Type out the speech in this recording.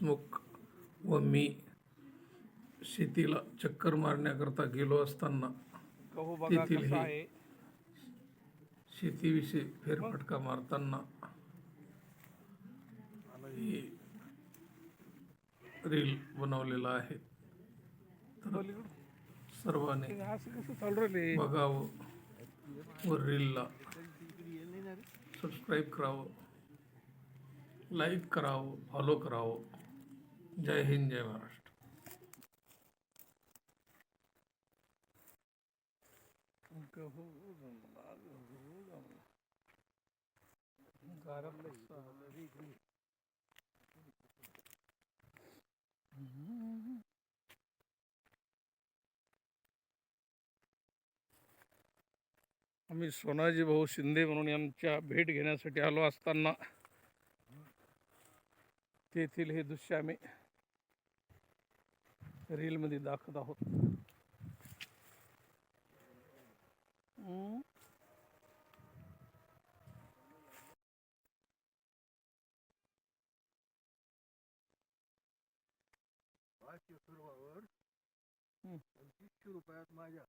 देशमुख व मी शेतीला चक्कर मारण्याकरता गेलो असताना तेथील हे शेतीविषयी फेरफटका मारताना ही रील बनवलेला आहे. तर. सर्वांनी बघावं व रीलला सबस्क्राईब करावं लाईक करावं फॉलो करावं. जय हिंद, जय महाराष्ट्र। आम्ही सोनाजी भाऊ शिंदे म्हणून यांच्या भेट घेण्यासाठी आलो असताना तेथील हे दृश्य आम्ही रीलमध्ये दाखवत आहोत हम्म. पाच एकरवर पंचवीसशे रुपयात माझ्या